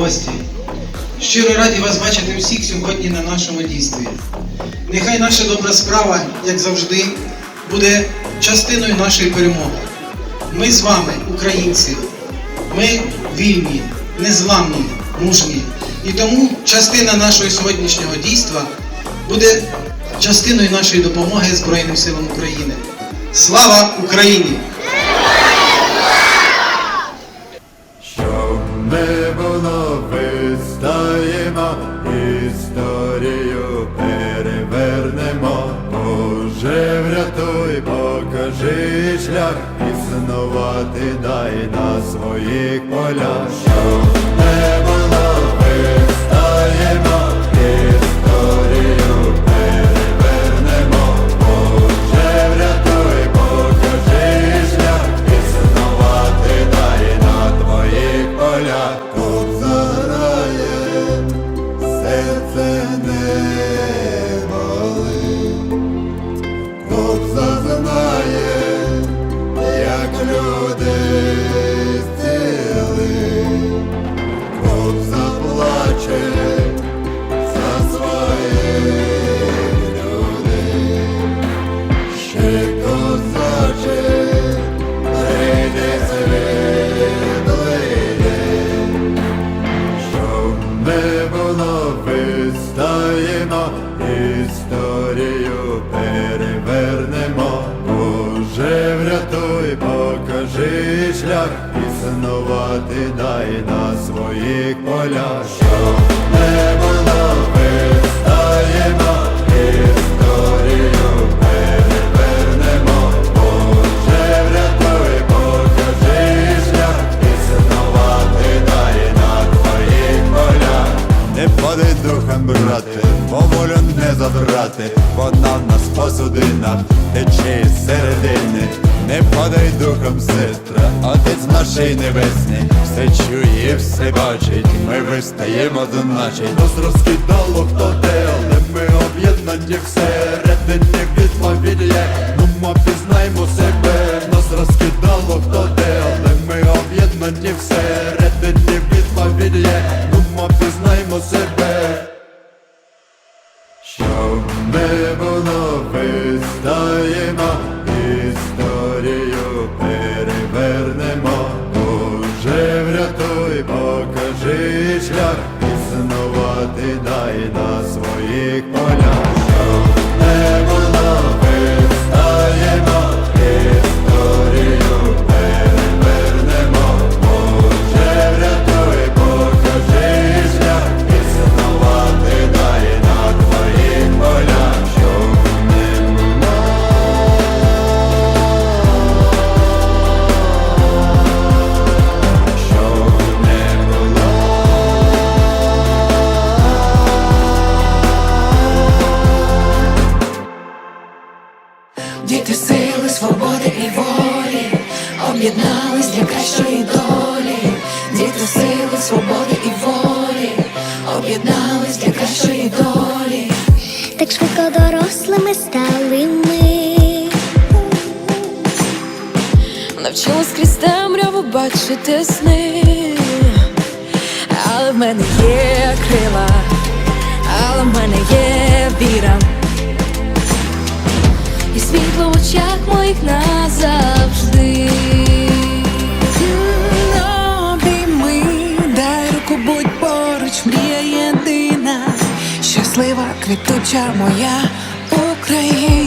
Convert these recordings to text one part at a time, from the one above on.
гості. Щиро раді вас бачити всіх сьогодні на нашому дійстві. Нехай наша добра справа, як завжди, буде частиною нашої перемоги. Ми з вами, українці, ми вільні, незламні, мужні. І тому частина нашого сьогоднішнього дійства буде частиною нашої допомоги Збройним силам України. Слава Україні! Дай на своїх полях. Полях. Щоб не було, вистаємо, історію перевернемо. Боже, врятуй, покажи шлях, існувати дай на твоїх полях. Не падай духом, брате, бо волю не забрати, вона в нас посудина, тече середини. Не падай духом, сестра, отець нашій небесний, все чує, все бачить, ми вистаємо, значить. Нас розкидало хто де, але ми об'єднані всередині відповідь є, ну ми пізнаємо себе, нас розкидало хто де, але ми об'єднані всередині об'єднались для кращої долі. Так швидко дорослими стали ми. Навчилась крізь темряву бачити сни, але в мене є крила, але в мене є віра. І світло в очах моїх назавжди. Квітуча моя Україна.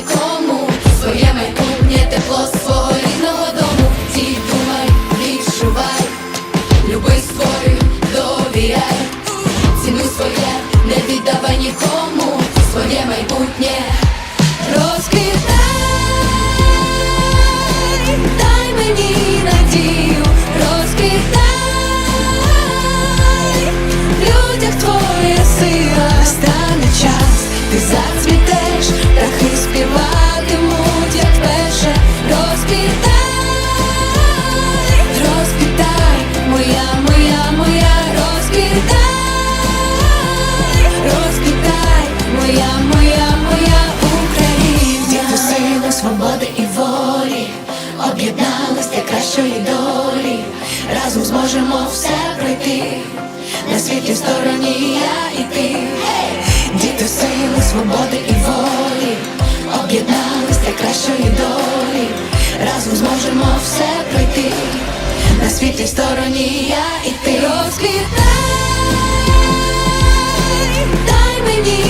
Because світлій стороні я і ти. Діти сили, свободи і волі, об'єднались для кращої долі. Разом зможемо все пройти. На світлій стороні я і ти розквітай, дай мені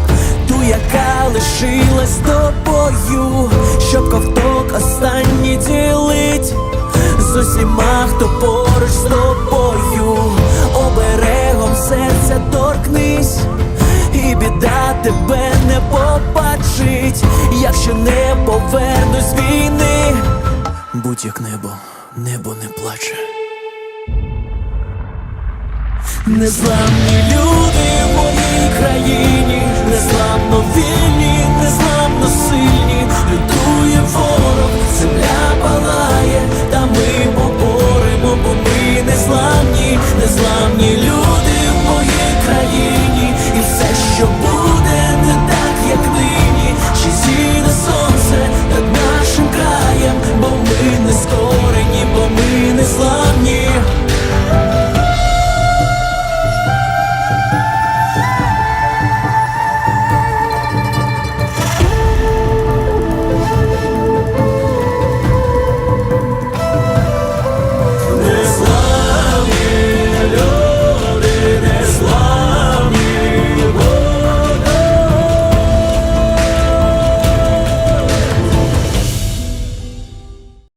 яка лишилась тобою, щоб ковток останній ділить з усіма, хто поруч з тобою, оберегом серця торкнись, і біда тебе не побачить, якщо не повернусь війни, будь як небо, небо не плаче. Незламні люди